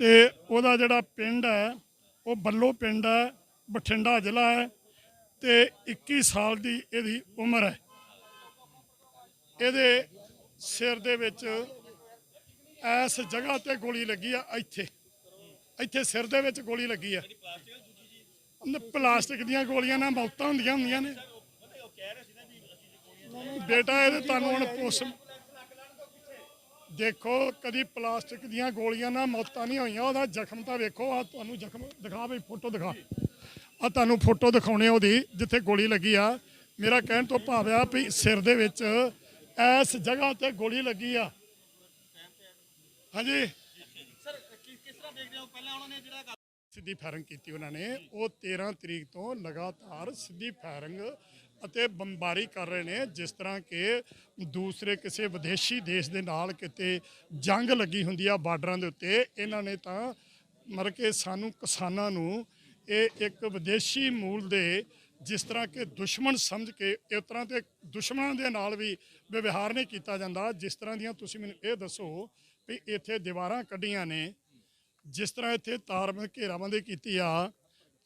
ਤੇ ਉਹਦਾ ਜਿਹੜਾ ਪਿੰਡ ਹੈ, ਉਹ ਬੱਲੋ ਪਿੰਡ ਹੈ, ਬਠਿੰਡਾ ਜ਼ਿਲ੍ਹਾ ਹੈ ਤੇ 21 ਸਾਲ ਦੀ ਇਹਦੀ ਉਮਰ ਹੈ। ਇਹਦੇ ਸਿਰ ਦੇ ਵਿੱਚ ਇਸ ਜਗ੍ਹਾ ਤੇ ਗੋਲੀ ਲੱਗੀ ਆ, ਇੱਥੇ। ਇੱਥੇ ਸਿਰ ਦੇ ਵਿੱਚ ਗੋਲੀ ਲੱਗੀ ਆ। ਪਲਾਸਟਿਕ ਦੀਆਂ ਗੋਲੀਆਂ ਨਾਲ ਮੌਤਾਂ ਹੁੰਦੀਆਂ ਹੁੰਦੀਆਂ ਨੇ। ਬੇਟਾ ਇਹਦੇ ਤੁਹਾਨੂੰ ਹੁਣ ਪੁੱਛ ਦੇਖੋ ਕਦੀ ਪਲਾਸਟਿਕ ਦੀਆਂ ਗੋਲੀਆਂ ਨਾਲ ਮੌਤਾਂ ਨਹੀਂ ਹੋਈਆਂ ਉਹਦਾ ਜ਼ਖਮ ਤਾਂ ਵੇਖੋ ਆ ਤੁਹਾਨੂੰ ਜ਼ਖਮ ਦਿਖਾ ਬਈ ਫੋਟੋ ਦਿਖਾ। ਆ ਤੁਹਾਨੂੰ ਫੋਟੋ ਦਿਖਾਉਣੇ ਉਹਦੀ ਜਿੱਥੇ ਗੋਲੀ ਲੱਗੀ ਆ। ਮੇਰਾ ਕਹਿਣ ਤੋਂ ਭਾਵ ਆ ਵੀ ਸਿਰ ਦੇ ਵਿੱਚ ਐਸ ਜਗ੍ਹਾ ਤੇ ਗੋਲੀ ਲੱਗੀ ਆ। ਹਾਂਜੀ? ਸਰ ਕਿਸ ਤਰ੍ਹਾਂ ਦੇਖਦੇ ਹੋ? ਪਹਿਲਾਂ ਉਹਨਾਂ ਨੇ ਜਿਹੜਾ ਸਿੱਧੀ ਫਾਇਰਿੰਗ ਕੀਤੀ ਉਹਨਾਂ ਨੇ। ਉਹ 13 ਤਰੀਕ ਤੋਂ ਲਗਾਤਾਰ ਸਿੱਧੀ ਫਾਇਰਿੰਗ ਅਤੇ ਬੰਬਾਰੀ ਕਰ ਰਹੇ ਨੇ, ਜਿਸ ਤਰ੍ਹਾਂ ਕਿ ਦੂਸਰੇ ਕਿਸੇ ਵਿਦੇਸ਼ੀ ਦੇਸ਼ ਦੇ ਨਾਲ ਕਿਤੇ ਜੰਗ ਲੱਗੀ ਹੁੰਦੀ ਆ ਬਾਰਡਰਾਂ ਦੇ ਉੱਤੇ, ਇਹਨਾਂ ਨੇ ਤਾਂ ਮਰ ਕੇ ਸਾਨੂੰ ਕਿਸਾਨਾਂ ਨੂੰ ਇਹ ਇੱਕ ਵਿਦੇਸ਼ੀ ਮੂਲ ਦੇ ਜਿਸ ਤਰ੍ਹਾਂ ਕਿ ਦੁਸ਼ਮਣ ਸਮਝ ਕੇ, ਇਸ ਤਰ੍ਹਾਂ ਤੇ ਦੁਸ਼ਮਣਾਂ ਦੇ ਨਾਲ ਵੀ ਵਿਵਹਾਰ ਨਹੀਂ ਕੀਤਾ ਜਾਂਦਾ। ਜਿਸ ਤਰ੍ਹਾਂ ਦੀਆਂ ਤੁਸੀਂ ਮੈਨੂੰ ਇਹ ਦੱਸੋ ਵੀ ਇੱਥੇ ਦੀਵਾਰਾਂ ਕੱਢੀਆਂ ਨੇ, ਜਿਸ ਤਰ੍ਹਾਂ ਇੱਥੇ ਤਾਰਬੰਦ ਘੇਰਾਬੰਦੀ ਕੀਤੀ ਆ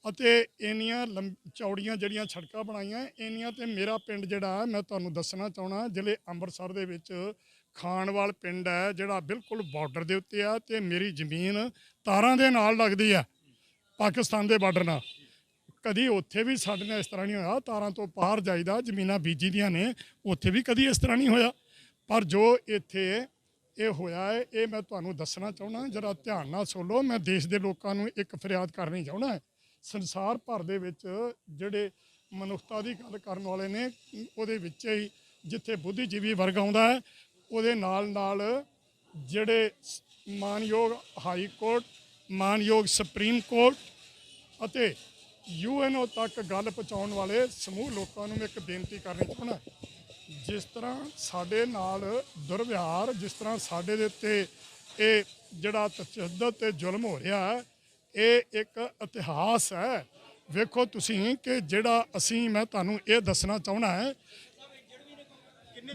ਅਤੇ ਇੰਨੀਆਂ ਲੰਬ- ਚੌੜੀਆਂ ਜਿਹੜੀਆਂ ਸੜਕਾਂ ਬਣਾਈਆਂ, ਇੰਨੀਆਂ ਤੇ ਮੇਰਾ ਪਿੰਡ ਜਿਹੜਾ ਮੈਂ ਤੁਹਾਨੂੰ ਦੱਸਣਾ ਚਾਹਣਾ ਜ਼ਿਲ੍ਹੇ ਅੰਮ੍ਰਿਤਸਰ ਦੇ ਵਿੱਚ ਖਾਨਵਾਲ ਪਿੰਡ ਹੈ, ਜਿਹੜਾ ਬਿਲਕੁਲ ਬਾਰਡਰ ਦੇ ਉੱਤੇ ਆ ਤੇ ਮੇਰੀ ਜ਼ਮੀਨ ਤਾਰਾਂ ਦੇ ਨਾਲ ਲੱਗਦੀ ਆ, ਪਾਕਿਸਤਾਨ ਦੇ ਬਾਰਡਰ ਨਾਲ। ਕਦੀ ਉੱਥੇ ਵੀ ਸਾਡੇ ਨਾਲ ਇਸ ਤਰ੍ਹਾਂ ਨਹੀਂ ਹੋਇਆ, ਤਾਰਾਂ ਤੋਂ ਪਾਰ ਜਾਈਦਾ, ਜ਼ਮੀਨਾਂ ਬੀਜੀ ਦੀਆਂ ਨੇ, ਉੱਥੇ ਵੀ ਕਦੀ ਇਸ ਤਰ੍ਹਾਂ ਨਹੀਂ ਹੋਇਆ। ਪਰ ਜੋ ਇੱਥੇ ਇਹ ਹੋਇਆ ਹੈ, ਇਹ ਮੈਂ ਤੁਹਾਨੂੰ ਦੱਸਣਾ ਚਾਹੁੰਦਾ, ਜਰਾ ਧਿਆਨ ਨਾਲ ਸੁਣ ਲਓ, ਮੈਂ ਦੇਸ਼ ਦੇ ਲੋਕਾਂ ਨੂੰ ਇੱਕ ਫਰਿਆਦ ਕਰਨੀ ਚਾਹੁੰਦਾ। ਸੰਸਾਰ ਭਰ ਦੇ ਵਿੱਚ ਜਿਹੜੇ ਮਨੁੱਖਤਾ ਦੀ ਗੱਲ ਕਰਨ ਵਾਲੇ ਨੇ, ਉਹਦੇ ਵਿੱਚ ਹੀ ਜਿੱਥੇ ਬੁੱਧੀਜੀਵੀ ਵਰਗ ਆਉਂਦਾ ਹੈ, ਉਹਦੇ ਨਾਲ ਨਾਲ ਜਿਹੜੇ ਮਾਨਯੋਗ ਹਾਈ ਕੋਰਟ, ਮਾਨਯੋਗ ਸੁਪਰੀਮ ਕੋਰਟ ਅਤੇ ਯੂਐਨਓ ਤੱਕ ਗੱਲ ਪਹੁੰਚਾਉਣ ਵਾਲੇ ਸਮੂਹ ਲੋਕਾਂ ਨੂੰ ਮੈਂ ਇੱਕ ਬੇਨਤੀ ਕਰਨੀ ਚਾਹੁੰਦਾ ਜਿਸ ਤਰ੍ਹਾਂ ਸਾਡੇ ਨਾਲ ਦੁਰਵਿਹਾਰ, ਜਿਸ ਤਰ੍ਹਾਂ ਸਾਡੇ ਦੇ ਉੱਤੇ ਇਹ ਜਿਹੜਾ ਤਸ਼ੱਦਦ ਤੇ ਜ਼ੁਲਮ ਹੋ ਰਿਹਾ ਹੈ ਇਹ ਇੱਕ ਇਤਿਹਾਸ ਹੈ। ਵੇਖੋ ਤੁਸੀਂ ਕਿ ਜਿਹੜਾ ਅਸੀਂ, ਮੈਂ ਤੁਹਾਨੂੰ ਇਹ ਦੱਸਣਾ ਚਾਹੁੰਦਾ ਹੈ,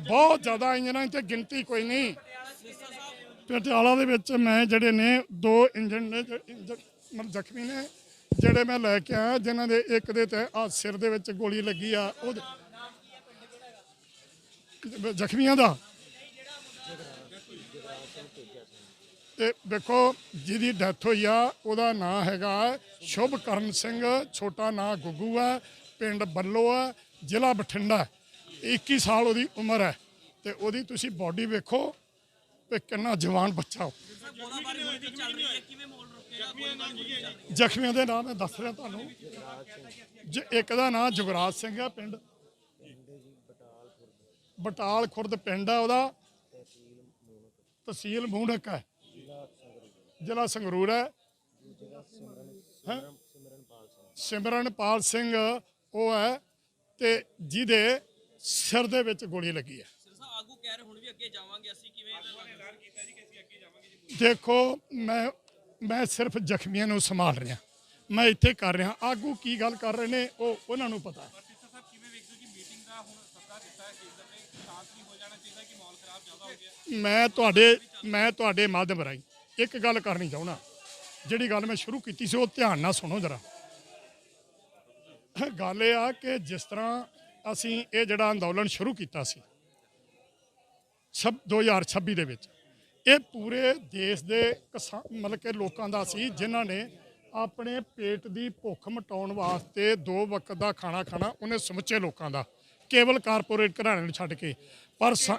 ਬਹੁਤ ਜ਼ਿਆਦਾ ਇੰਜਨਾਂ ਤੇ ਗਿਣਤੀ ਕੋਈ ਨਹੀਂ। ਪਟਿਆਲਾ ਦੇ ਵਿੱਚ ਮੈਂ ਜਿਹੜੇ ਨੇ, ਦੋ ਇੰਜਨ ਨੇ ਇੰਜਨ- ਮਤਲਬ ਜ਼ਖਮੀ ਨੇ, ਜਿਹੜੇ ਮੈਂ ਲੈ ਕੇ ਆਇਆ, ਜਿਨ੍ਹਾਂ ਦੇ ਇੱਕ ਦੇ ਤੇ ਆ ਸਿਰ ਦੇ ਵਿੱਚ ਗੋਲੀ ਲੱਗੀ ਆ ਉਹ ਜ਼ਖਮੀਆਂ ਦਾ। ਤੇ ਦੇਖੋ, ਜਿਹਦੀ ਡੈਥ ਹੋਈ ਆ, ਉਹਦਾ ਨਾਂ ਹੈਗਾ ਸ਼ੁਭਕਰਨ ਸਿੰਘ, ਛੋਟਾ ਨਾਂ ਗੁੱਗੂ ਹੈ ਪਿੰਡ ਬੱਲੋ ਹੈ ਜ਼ਿਲ੍ਹਾ ਬਠਿੰਡਾ। 21 ਸਾਲ ਉਹਦੀ ਉਮਰ ਹੈ, ਤੇ ਉਹਦੀ ਤੁਸੀਂ ਬਾਡੀ ਵੇਖੋ ਤੇ ਕਿੰਨਾ ਜਵਾਨ ਬੱਚਾ ਉਹ। ਜ਼ਖਮੀਆਂ ਦੇ ਨਾਮ ਮੈਂ ਦੱਸ ਰਿਹਾ ਤੁਹਾਨੂੰ। ਜ- ਇੱਕ ਦਾ ਨਾਮ ਜੁਗਰਾਜ ਸਿੰਘ ਹੈ ਪਿੰਡ। ਬਟਾਲ ਖੁਰਦ ਪਿੰਡ ਹੈ ਉਹਦਾ। ਤਹਿਸੀਲ ਮੂਣਕ ਹੈ। ਜ਼ਿਲ੍ਹਾ ਸੰਗਰੂਰ ਹੈ। ਹੈਂ? ਸਿਮਰਨਪਾਲ ਸਿੰਘ ਉਹ ਹੈ ਤੇ ਜਿਹਦੇ ਸਿਰ ਦੇ ਵਿੱਚ ਗੋਲੀ ਲੱਗੀ ਹੈ। ਸਰ ਸਾਹਿਬ ਆਗੂ ਕਹਿ ਰਹੇ ਹੁਣ ਵੀ ਅੱਗੇ ਜਾਵਾਂਗੇ ਅਸੀਂ ਕਿਵੇਂ ਐਲਾਨ ਕੀਤਾ ਜੀ ਕਿ ਅਸੀਂ ਅੱਗੇ ਜਾਵਾਂਗੇ ਦੇਖੋ ਮੈਂ ਮੈਂ ਸਿਰਫ ਜ਼ਖਮੀਆਂ ਨੂੰ ਸੰਭਾਲ ਰਿਹਾ। ਮੈਂ ਇੱਥੇ ਕਰ ਰਿਹਾ। ਆਗੂ ਕੀ ਗੱਲ ਕਰ ਰਹੇ ਨੇ ਉਹ ਉਹਨਾਂ ਨੂੰ ਪਤਾ ਹੈ। ਸਿੱਧਾ ਸਾਹਿਬ ਕਿਵੇਂ ਵੇਖਦੇ ਹੋ ਕਿ ਮੀਟਿੰਗ ਦਾ ਹੁਣ ਸੱਦਾ ਦਿੱਤਾ ਹੈ ਕੇਂਦਰ ਨੇ ਸ਼ਾਂਤ ਨਹੀਂ ਹੋ ਜਾਣਾ ਚਾਹੀਦਾ ਕਿ ਮਾਹੌਲ ਖਰਾਬ ਜ਼ਿਆਦਾ ਹੋ ਗਿਆ? ਮੈਂ ਤੁਹਾਡੇ ਮੈਂ ਤੁਹਾਡੇ ਮਾਧਿਅਮ ਰਾਹੀਂ ਇੱਕ ਗੱਲ ਕਰਨੀ ਚਾਹੁੰਦਾ, ਜਿਹੜੀ ਗੱਲ ਮੈਂ ਸ਼ੁਰੂ ਕੀਤੀ ਸੀ, ਉਹ ਧਿਆਨ ਨਾਲ ਸੁਣੋ ਜਰਾ। ਗੱਲ ਇਹ ਆ ਕਿ ਜਿਸ ਤਰ੍ਹਾਂ ਅਸੀਂ ਇਹ ਜਿਹੜਾ ਅੰਦੋਲਨ ਸ਼ੁਰੂ ਕੀਤਾ ਸੀ, ਛਬ 2026 ਦੇ ਵਿੱਚ, ਇਹ ਪੂਰੇ ਦੇਸ਼ ਦੇ ਕਿਸਾਨ, ਮਤਲਬ ਕਿ ਲੋਕਾਂ ਦਾ ਸੀ, ਜਿਨ੍ਹਾਂ ਨੇ ਆਪਣੇ ਪੇਟ ਦੀ ਭੁੱਖ ਮਿਟਾਉਣ ਵਾਸਤੇ ਦੋ ਵਕਤ ਦਾ ਖਾਣਾ ਖਾਣਾ ਉਹਨੇ ਸਮੁੱਚੇ ਲੋਕਾਂ ਦਾ, ਕੇਵਲ ਕਾਰਪੋਰੇਟ ਘਰਾਣੇ ਨੂੰ ਛੱਡ ਕੇ, ਪਰ ਸਾ-